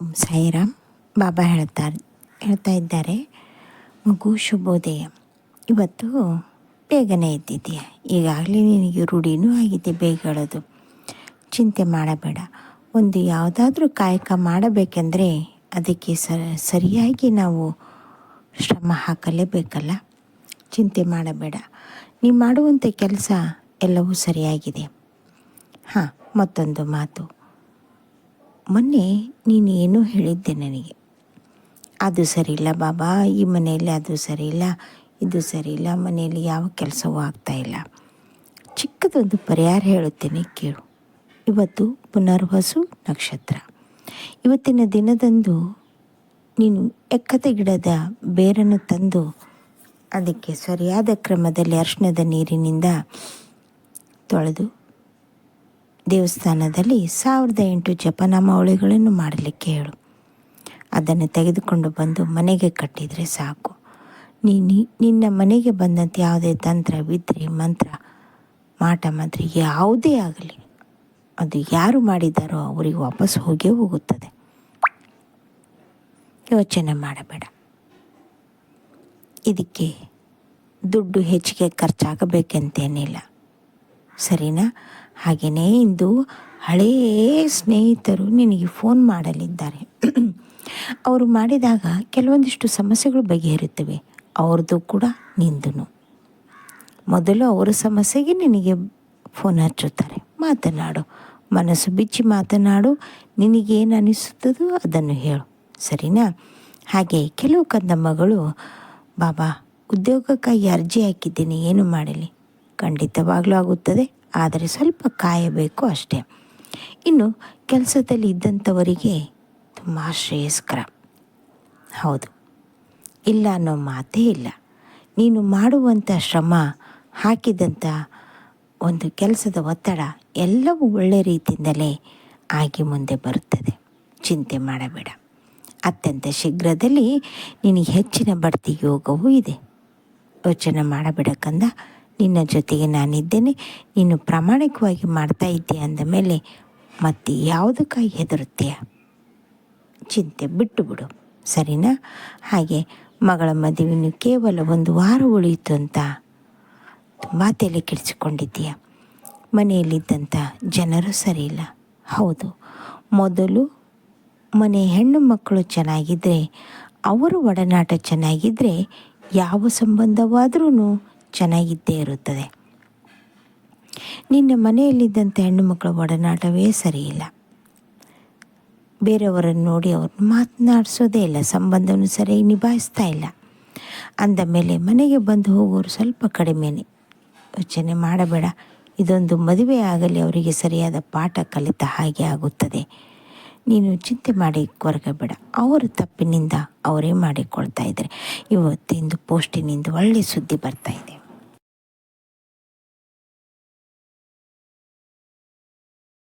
ಸಾಯಿರಾಮ್ ಬಾಬಾ ಹೇಳ್ತಾರೆ, ಹೇಳ್ತಾ ಇದ್ದಾರೆ. ಮಗು ಶುಭೋದಯ. ಇವತ್ತು ಬೇಗನೆ ಎದ್ದಿದ್ದೀಯ ಈಗಾಗಲೇ ನಿನಗೆ ರೂಢಿನೂ ಆಗಿದೆ ಬೇಗ ಹೇಳೋದು ಚಿಂತೆ ಮಾಡಬೇಡ. ಒಂದು ಯಾವುದಾದ್ರೂ ಕಾಯಕ ಮಾಡಬೇಕೆಂದರೆ ಅದಕ್ಕೆ ಸರಿಯಾಗಿ ನಾವು ಶ್ರಮ ಹಾಕಲೇಬೇಕಲ್ಲ? ಚಿಂತೆ ಮಾಡಬೇಡ. ನೀವು ಮಾಡುವಂಥ ಕೆಲಸ ಎಲ್ಲವೂ ಸರಿಯಾಗಿದೆ. ಹಾಂ, ಮತ್ತೊಂದು ಮಾತು. ಮೊನ್ನೆ ನೀನು ಏನೋ ಹೇಳಿದ್ದೆ ನನಗೆ. ಅದು ಸರಿಯಿಲ್ಲ ಬಾಬಾ, ಈ ಮನೆಯಲ್ಲಿ ಅದು ಸರಿಯಿಲ್ಲ, ಇದು ಸರಿಯಿಲ್ಲ, ಮನೆಯಲ್ಲಿ ಯಾವ ಕೆಲಸವೂ ಆಗ್ತಾಯಿಲ್ಲ ಚಿಕ್ಕದೊಂದು ಪರಿಹಾರ ಹೇಳುತ್ತೇನೆ ಕೇಳು. ಇವತ್ತು ಪುನರ್ವಸು ನಕ್ಷತ್ರ. ಇವತ್ತಿನ ದಿನದಂದು ನೀನು ಎಕ್ಕದ ಗಿಡದ ಬೇರನ್ನು ತಂದು ಅದಕ್ಕೆ ಸರಿಯಾದ ಕ್ರಮದಲ್ಲಿ ಅರ್ಶಿಣದ ನೀರಿನಿಂದ ತೊಳೆದು ದೇವಸ್ಥಾನದಲ್ಲಿ ಸಾವಿರದ ಎಂಟು ಜಪನಾಮಾವಳಿಗಳನ್ನು ಮಾಡಲಿಕ್ಕೆ ಹೇಳು. ಅದನ್ನು ತೆಗೆದುಕೊಂಡು ಬಂದು ಮನೆಗೆ ಕಟ್ಟಿದರೆ ಸಾಕು. ನೀನು ನಿನ್ನ ಮನೆಗೆ ಬಂದಂತೆ ಯಾವುದೇ ತಂತ್ರ ವಿದ್ರಿ ಮಂತ್ರ, ಮಾಟ ಮಂತ್ರ ಯಾವುದೇ ಆಗಲಿ, ಅದು ಯಾರು ಮಾಡಿದ್ದಾರೋ ಅವರಿಗೆ ವಾಪಸ್ ಹೋಗೇ ಹೋಗುತ್ತದೆ. ಯೋಚನೆ ಮಾಡಬೇಡ. ಇದಕ್ಕೆ ದುಡ್ಡು ಹೆಚ್ಚಿಗೆ ಖರ್ಚಾಗಬೇಕಂತೇನಿಲ್ಲ. ಸರಿನಾ? ಹಾಗೆಯೇ ಇಂದು ಹಳೇ ಸ್ನೇಹಿತರು ನಿನಗೆ ಫೋನ್ ಮಾಡಲಿದ್ದಾರೆ. ಅವರು ಮಾಡಿದಾಗ ಕೆಲವೊಂದಿಷ್ಟು ಸಮಸ್ಯೆಗಳು ಬಗೆಹರುತ್ತವೆ ಅವ್ರದ್ದು ಕೂಡ ನಿಂದು ಮೊದಲು ಅವರ ಸಮಸ್ಯೆಗೆ ನಿನಗೆ ಫೋನ್ ಹಚ್ಚುತ್ತಾರೆ. ಮಾತನಾಡು. ಮನಸ್ಸು ಬಿಚ್ಚಿ ಮಾತನಾಡು. ನಿನಗೇನು ಅನಿಸುತ್ತದೋ ಅದನ್ನು ಹೇಳು. ಸರಿನಾ? ಹಾಗೆ ಕೆಲವು ಕಂದಮ್ಮಗಳು ಬಾಬಾ, ಉದ್ಯೋಗಕ್ಕಾಗಿ ಅರ್ಜಿ ಹಾಕಿದ್ದೀನಿ. ಏನು ಮಾಡಲಿ? ಖಂಡಿತವಾಗಲೂ ಆಗುತ್ತದೆ. ಆದರೆ ಸ್ವಲ್ಪ ಕಾಯಬೇಕು ಅಷ್ಟೇ. ಇನ್ನು ಕೆಲಸದಲ್ಲಿ ಇದ್ದಂಥವರಿಗೆ ತುಂಬ ಶ್ರೇಯಸ್ಕರ. ಹೌದು. ಇಲ್ಲ ಅನ್ನೋ ಮಾತೇ ಇಲ್ಲ. ನೀನು ಮಾಡುವಂಥ ಶ್ರಮ, ಹಾಕಿದಂಥ ಒಂದು ಕೆಲಸದ ಒತ್ತಡ ಎಲ್ಲವೂ ಒಳ್ಳೆ ರೀತಿಯಿಂದಲೇ ಆಗಿ ಮುಂದೆ ಬರುತ್ತದೆ. ಚಿಂತೆ ಮಾಡಬೇಡ. ಅತ್ಯಂತ ಶೀಘ್ರದಲ್ಲಿ ನಿನಗೆ ಹೆಚ್ಚಿನ ಬಡ್ತಿ ಯೋಗವೂ ಇದೆ. ಯೋಚನೆ ಮಾಡಬೇಡ ಕಂದ. ನಿನ್ನ ಜೊತೆಗೆ ನಾನಿದ್ದೇನೆ. ನೀನು ಪ್ರಾಮಾಣಿಕವಾಗಿ ಮಾಡ್ತಾ ಇದ್ದೆ ಅಂದ ಮೇಲೆ ಮತ್ತೆ ಯಾವುದಕ್ಕಾಗಿ ಹೆದರುತ್ತೀಯ? ಚಿಂತೆ ಬಿಟ್ಟು ಬಿಡು ಸರಿನಾ? ಹಾಗೆ ಮಗಳ ಮದುವೆಯನ್ನು ಕೇವಲ ಒಂದು ವಾರ ಉಳಿಯಿತು ಅಂತ ತುಂಬ ತಲೆ ಕೆಡಿಸಿಕೊಂಡಿದ್ದೀಯ. ಮನೆಯಲ್ಲಿದ್ದಂಥ ಜನರು ಸರಿಯಿಲ್ಲ. ಹೌದು, ಮೊದಲು ಮನೆ ಹೆಣ್ಣು ಮಕ್ಕಳು ಚೆನ್ನಾಗಿದ್ದರೆ ಅವರು ಒಡನಾಟ ಚೆನ್ನಾಗಿದ್ದರೆ ಯಾವ ಸಂಬಂಧವಾದ್ರೂ ಚೆನ್ನಾಗಿದ್ದೇ ಇರುತ್ತದೆ. ನಿನ್ನ ಮನೆಯಲ್ಲಿದ್ದಂಥ ಹೆಣ್ಣು ಮಕ್ಕಳ ಒಡನಾಟವೇ ಸರಿಯಿಲ್ಲ. ಬೇರೆಯವರನ್ನು ನೋಡಿ ಅವ್ರನ್ನ ಮಾತನಾಡಿಸೋದೇ ಇಲ್ಲ, ಸಂಬಂಧವನ್ನು ಸರಿಯಾಗಿ ನಿಭಾಯಿಸ್ತಾ ಇಲ್ಲ. ಅಂದ ಮೇಲೆ ಮನೆಗೆ ಬಂದು ಹೋಗೋರು ಸ್ವಲ್ಪ ಕಡಿಮೆನೆ ಯೋಚನೆ ಮಾಡಬೇಡ. ಇದೊಂದು ಮದುವೆ ಆಗಲಿ, ಅವರಿಗೆ ಸರಿಯಾದ ಪಾಠ ಕಲಿತ ಹಾಗೆ ಆಗುತ್ತದೆ. ನೀನು ಚಿಂತೆ ಮಾಡಿ ಕೊರಗಬೇಡ. ಅವರ ತಪ್ಪಿನಿಂದ ಅವರೇ ಮಾಡಿಕೊಳ್ತಾ ಇದ್ದಾರೆ. ಇವತ್ತಿಂದು ಪೋಸ್ಟಿನಿಂದ ಒಳ್ಳೆಯ ಸುದ್ದಿ ಬರ್ತಾ